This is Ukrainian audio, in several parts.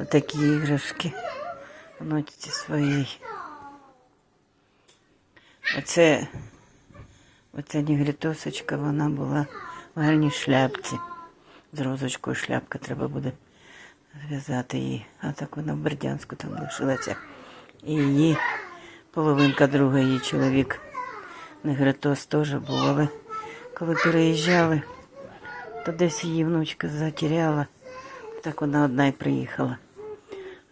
Отакі іграшки вночці своїй. Оце, оця нігрітосочка, вона була в гарній шляпці. З розочкою шляпка треба буде зв'язати її. А так вона в Бердянську там лишилася. І її половинка друга, її чоловік Негритос теж був, але коли переїжджали, то десь її внучка затеряла. Так вона одна й приїхала.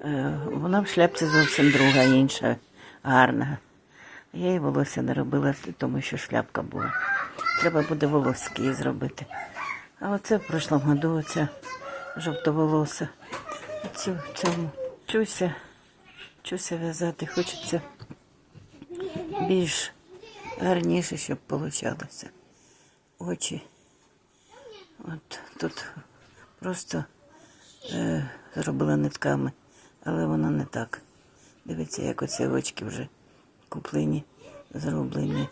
Е, Вона в шляпці зовсім друга, інша, гарна. Я їй волосся не робила, тому що шляпка була. Треба буде волоски зробити. А оце в прошлому году оця жовтоволоса. Цю, цьому чуся, чуся в'язати. Хочеться більш гарніше, щоб получалося. Очі. От тут просто е, зробила нитками, але воно не так. Дивіться, як оці очки вже куплені, зроблені.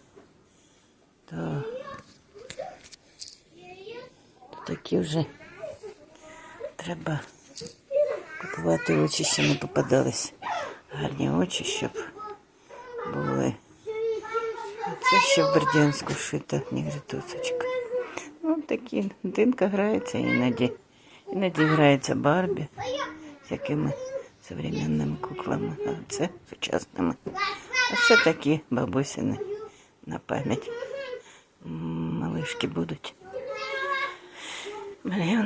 То, то такі вже треба купувати очі, що не попадались. Гарні очі, щоб були. Це ще в Бердянську шита нігритосочка. Ну, такі динка грається іноді. Іноді грається Барбі з якими современними куклами, а це сучасними. А це такі бабусини на пам'ять. Малишки будуть. Мені